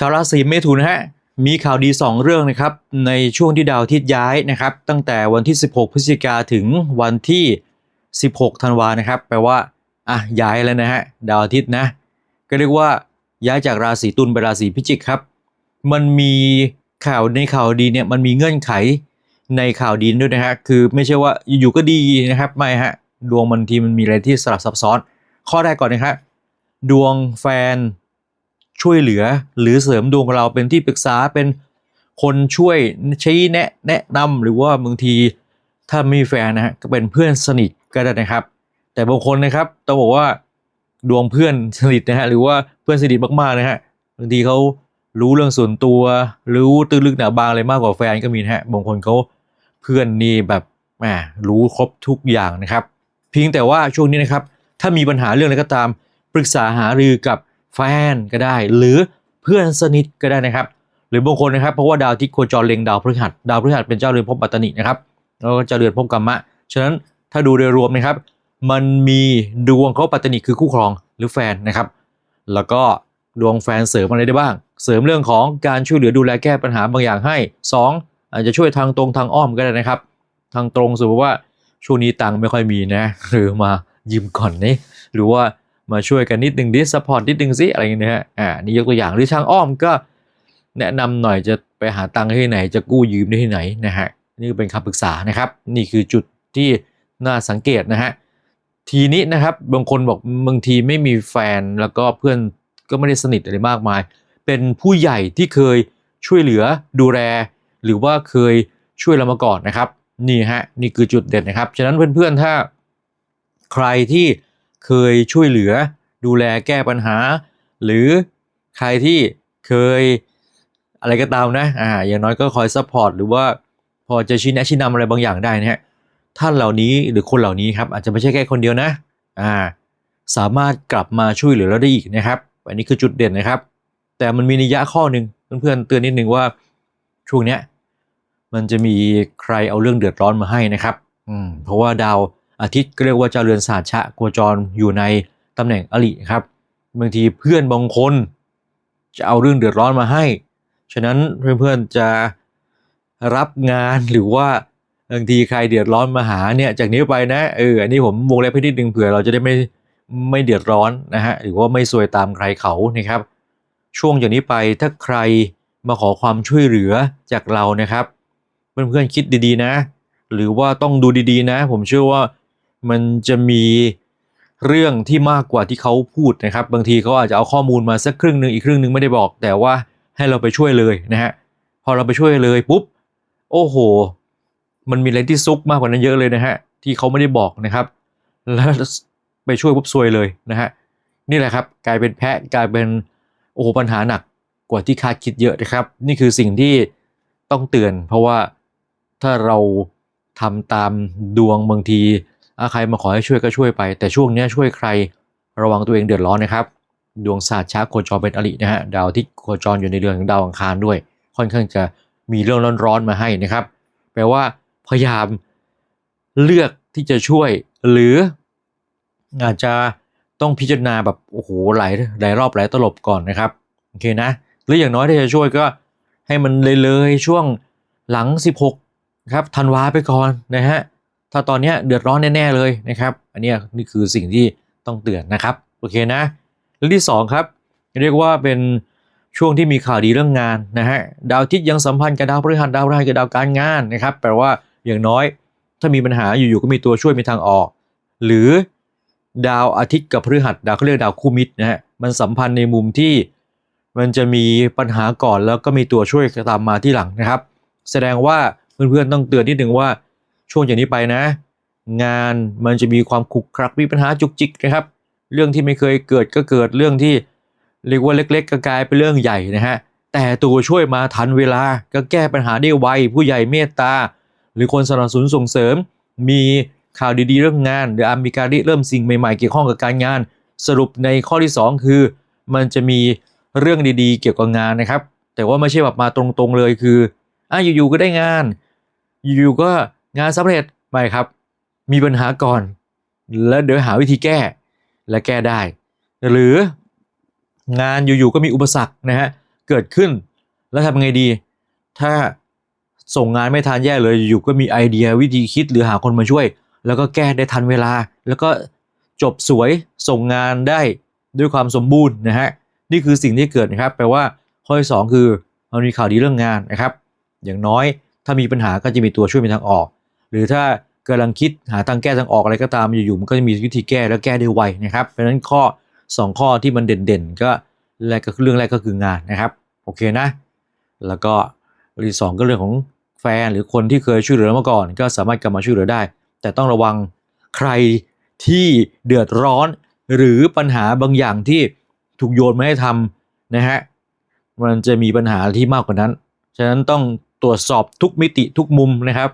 ชาวราศีเมถุนนะฮะมีข่าวดี 2 เรื่องนะครับในช่วงที่ดาวอาทิตย์ย้ายนะครับ ตั้งแต่วันที่ 16 พฤศจิกาถึงวันที่ 16 ธันวานะครับ แปลว่าอะย้ายแล้วนะฮะดาวอาทิตย์นะ ก็เรียกว่าย้ายจากราศีตุลไปราศีพิจิกครับ มันมีข่าวในข่าวดีเนี่ยมันมีเงื่อนไขในข่าวดีด้วยนะฮะคือไม่ใช่ว่าอยู่ๆก็ดีนะครับไม่ฮะดวงบางทีมันมีอะไรที่สลับซับซ้อน ข้อแรกก่อนนะครับดวงแฟน ช่วยเหลือ หรือเสริมดวงเราเป็นที่ปรึกษาเป็นคนช่วยชี้แนะแนะนำหรือว่าบางทีถ้าไม่มีแฟนนะฮะก็เป็นเพื่อนสนิทก็ได้นะครับ แต่บางคนนะครับต้องบอกว่าดวงเพื่อนสนิทนะฮะหรือว่าเพื่อนสนิทมากๆนะฮะบางทีเขารู้เรื่องส่วนตัว รู้ตื้นลึกหนาบางอะไรมากกว่าแฟนก็มีนะฮะบางคนเขาเพื่อนนี่แบบแหมรู้ครบทุกอย่างนะครับ เพียงแต่ว่าช่วงนี้นะครับ ถ้ามีปัญหาเรื่องอะไรก็ตาม ปรึกษาหารือกับ แฟนก็ได้ หรือเพื่อนสนิทก็ได้นะครับ หรือบางคนนะครับเพราะว่าดาวที่โคจรเล็งดาวพฤหัสดาวพฤหัสเป็นเจ้าเรือนภพปัตตนินะครับแล้วก็เจ้าเรือนภพกรรมะฉะนั้นถ้าดูโดยรวมนะครับ มันมีดวงเขาปัตตนิคือคู่ครองหรือแฟนนะครับ แล้วก็ดวงแฟนเสริมอะไรได้บ้าง เสริมเรื่องของการช่วยเหลือดูแลแก้ปัญหาบางอย่างให้ 2 อาจจะช่วยทางตรงทางอ้อมก็ได้นะครับ ทางตรงสมมติว่าช่วงนี้ตังค์ไม่ค่อยมีนะ หรือมายืมก่อนนี่หรือว่า มาช่วยกันนิดนึงดิสปอร์ตนิดนึงสิอะไรอย่างเงี้ยนะฮะอ่านี่ยกตัวอย่างหรือทางอ้อมก็แนะนำหน่อยจะไปหาตังค์ที่ไหนจะกู้ยืมได้ที่ไหนนะฮะนี่เป็นคำปรึกษานะครับ นี่คือจุดที่น่าสังเกตนะฮะทีนี้นะครับบางคนบอกบางทีไม่มีแฟนแล้วก็เพื่อนก็ไม่ได้สนิทอะไรมากมาย เป็นผู้ใหญ่ที่เคยช่วยเหลือดูแล หรือว่าเคยช่วยเรามาก่อนนะครับ นี่ฮะนี่คือจุดเด่นนะครับ ฉะนั้นเพื่อนๆถ้าใครที่ เคยช่วยเหลือ ดูแลแก้ปัญหา หรือใครที่เคยอะไรก็ตามนะอ่าอย่างน้อยก็คอยซัพพอร์ตหรือว่าพอจะชี้แนะชี้นำอะไรบางอย่างได้นะฮะท่านเหล่านี้หรือคนเหล่านี้ครับอาจจะไม่ใช่แค่คนเดียวนะอ่าสามารถกลับมาช่วยเหลือเราได้อีกนะครับอันนี้คือจุดเด่นนะครับ แต่มันมีนัยยะข้อหนึ่งเพื่อนๆเตือนนิดนึงว่าช่วงเนี้ยมันจะมีใครเอาเรื่องเดือดร้อนมาให้นะครับอืมเพราะว่าดาว อาทิตย์ก็เรียกว่าเจ้าเรือนศาสตร์ชะโคจรอยู่ในตำแหน่งอริครับบางทีเพื่อนบางคนจะเอาเรื่องเดือดร้อนมาให้ ฉะนั้นเพื่อนๆจะรับงานหรือว่าบางทีใครเดือดร้อนมาหาเนี่ยจากนี้ไปนะเอออันนี้ผมวงเล็บให้นิดนึงเผื่อเราจะได้ไม่ไม่เดือดร้อนนะฮะหรือว่าไม่ซวยตามใครเขานะครับ ช่วงจากนี้ไปถ้าใครมาขอความช่วยเหลือจากเรานะครับ เพื่อนๆคิดดีๆนะ หรือว่าต้องดูดีๆนะ ผมเชื่อว่า มันจะมีเรื่องที่มากกว่าที่เขาพูดนะครับ บางทีเขาอาจจะเอาข้อมูลมาสักครึ่งหนึ่งอีกครึ่งหนึ่งไม่ได้บอก แต่ว่าให้เราไปช่วยเลยนะฮะพอเราไปช่วยเลยปุ๊บโอ้โห มันมีอะไรที่ซุกมากกว่านั้นเยอะเลยนะฮะที่เขาไม่ได้บอกนะครับ แล้วไปช่วยปุ๊บซวยเลยนะฮะนี่แหละครับกลายเป็นแพะกลายเป็นโอ้โหปัญหาหนักกว่าที่คาดคิดเยอะนะครับ นี่คือสิ่งที่ต้องเตือน เพราะว่าถ้าเราทำตามดวงบางที ใครมาขอให้ช่วยก็ช่วยไป แต่ช่วงนี้ช่วยใครระวังตัวเองเดือดร้อนนะครับ ดวงศาสตร์ช้าโคจรเป็นอรินะฮะดาวที่โคจรอยู่ในเรือนของดาวอังคารด้วย ค่อนข้างจะมีเรื่องร้อนๆมาให้นะครับ แปลว่าพยายามเลือกที่จะช่วย หรืออาจจะต้องพิจารณาแบบโอ้โหหลายหลายรอบหลายตลบก่อนนะครับโอเคนะ หรืออย่างน้อยถ้าจะช่วยก็ให้มันเลยเลยๆช่วงหลัง 16ครับธันวาไปก่อนนะฮะ ถ้าตอนนี้เดือดร้อนแน่ ๆ เลยนะครับ อันนี้นี่คือสิ่งที่ต้องเตือนนะครับ โอเคนะเรื่องที่สองครับ เรียกว่าเป็นช่วงที่มีข่าวดีเรื่องงานนะฮะดาวอาทิตย์ยังสัมพันธ์กับดาวพฤหัสดาวพฤหัสกับดาวการงานนะครับ แปลว่าอย่างน้อยถ้ามีปัญหาอยู่ๆก็มีตัวช่วยมีทางออก หรือดาวอาทิตย์กับพฤหัสดาวเขาเรียกดาวคู่มิตรนะฮะมันสัมพันธ์ในมุมที่มันจะมีปัญหาก่อนแล้วก็มีตัวช่วยตามมาที่หลังนะครับ แสดงว่าเพื่อนๆต้องเตือนนิดนึงว่า ช่วงจากนี้ไปนะ งานมันจะมีความขุกขรักมีปัญหาจุกจิกนะครับ เรื่องที่ไม่เคยเกิดก็เกิดเรื่องที่เรียกว่าเล็ก ๆ ก็กลายเป็นเรื่องใหญ่นะฮะแต่ตัวช่วยมาทันเวลาก็แก้ปัญหาได้ไวผู้ใหญ่เมตตา หรือคนสนับสนุนส่งเสริม มีข่าวดีๆเรื่องงาน หรืออามีการเริ่มสิ่งใหม่ๆ เกี่ยวข้องกับการงาน สรุปในข้อที่ 2 คือ มันจะมีเรื่องดีๆ เกี่ยวกับงานนะครับ แต่ว่าไม่ใช่แบบมาตรงๆเลยคืออะอยู่ๆก็ได้งาน อยู่ๆก็ งานสำเร็จไม่ครับ มีปัญหาก่อน แล้วเดี๋ยวหาวิธีแก้และแก้ได้ หรืองานอยู่ๆก็มีอุปสรรคนะฮะเกิดขึ้น แล้วทำไงดี ถ้าส่งงานไม่ทันแย่เลยอยู่ก็มีไอเดียวิธีคิดหรือหาคนมาช่วย แล้วก็แก้ได้ทันเวลา แล้วก็จบสวยส่งงานได้ด้วยความสมบูรณ์นะฮะนี่คือสิ่งที่เกิดนะครับแปลว่าข้อที่สองคือมันมีข่าวดีเรื่องงานนะครับ อย่างน้อยถ้ามีปัญหาก็จะมีตัวช่วยมีทางออก หรือถ้ากำลังคิดหาทางแก้ทางออกอะไรก็ตามอยู่ๆมันก็จะมีวิธีแก้แล้วแก้ได้ไวนะครับ เพราะฉะนั้นข้อ 2 ข้อที่มันเด่นๆ ก็แรกก็เรื่องแรกก็คืองานนะครับโอเคนะ แล้วก็เรื่องที่สองก็เรื่องของแฟนหรือคนที่เคยช่วยเหลือมาก่อน ก็สามารถกลับมาช่วยเหลือได้ แต่ต้องระวังใครที่เดือดร้อน หรือปัญหาบางอย่างที่ถูกโยนมาให้ทำนะฮะมันจะมีปัญหาที่มากกว่านั้น ฉะนั้นต้องตรวจสอบทุกมิติทุกมุมนะครับ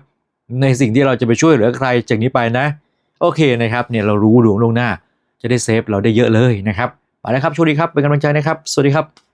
ในสิ่งที่เราจะไปช่วยเหลือใครจากนี้ไปนะ โอเคนะครับเนี่ยเรารู้ดวงล่วงหน้า จะได้เซฟเราได้เยอะเลยนะครับไปแล้วครับโชคดีครับเป็นกำลังใจนะครับ สวัสดีครับ